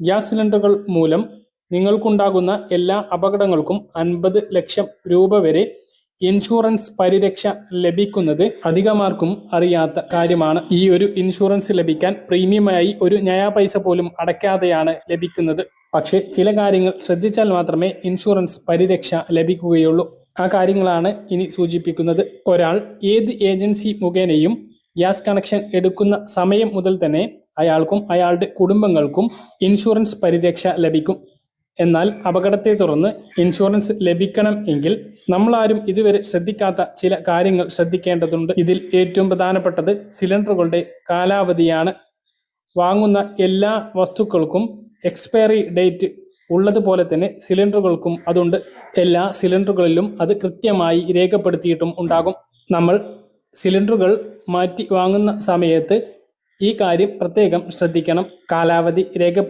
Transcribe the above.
Gas സിലിണ്ടറുകൾ മൂലം നിങ്ങൾക്കുണ്ടാകുന്ന എല്ലാ അപകടങ്ങൾക്കും അൻപത് ലക്ഷം രൂപ വരെ ഇൻഷുറൻസ് പരിരക്ഷ ലഭിക്കുന്നത് അധികമാർക്കും അറിയാത്ത കാര്യമാണ്. ഈ ഒരു ഇൻഷുറൻസ് ലഭിക്കാൻ പ്രീമിയമായി ഒരു നയാ പൈസ പോലും അടയ്ക്കാതെയാണ് ലഭിക്കുന്നത്. പക്ഷേ ചില കാര്യങ്ങൾ ശ്രദ്ധിച്ചാൽ മാത്രമേ ഇൻഷുറൻസ് പരിരക്ഷ ലഭിക്കുകയുള്ളൂ. ആ കാര്യങ്ങളാണ് ഇനി സൂചിപ്പിക്കുന്നത്. ഒരാൾ ഏത് ഏജൻസി മുഖേനയും ഗ്യാസ് കണക്ഷൻ എടുക്കുന്ന സമയം മുതൽ തന്നെ അയാൾക്കും അയാളുടെ കുടുംബങ്ങൾക്കും ഇൻഷുറൻസ് പരിരക്ഷ ലഭിക്കും. എന്നാൽ അപകടത്തെ തുടർന്ന് ഇൻഷുറൻസ് ലഭിക്കണം എങ്കിൽ നമ്മളാരും ഇതുവരെ ശ്രദ്ധിക്കാത്ത ചില കാര്യങ്ങൾ ശ്രദ്ധിക്കേണ്ടതുണ്ട്. ഇതിൽ ഏറ്റവും പ്രധാനപ്പെട്ടത് സിലിണ്ടറുകളുടെ കാലാവധിയാണ്. വാങ്ങുന്ന എല്ലാ വസ്തുക്കൾക്കും എക്സ്പയറി ഡേറ്റ് ഉള്ളതുപോലെ തന്നെ സിലിണ്ടറുകൾക്കും അതുണ്ട്. എല്ലാ സിലിണ്ടറുകളിലും അത് കൃത്യമായി രേഖപ്പെടുത്തിയിട്ടും ഉണ്ടാകും. നമ്മൾ സിലിണ്ടറുകൾ മാറ്റി വാങ്ങുന്ന സമയത്ത് ഈ കാര്യം പ്രത്യേകം ശ്രദ്ധിക്കണം. കാലാവധി രേഖപ്പെടുത്തി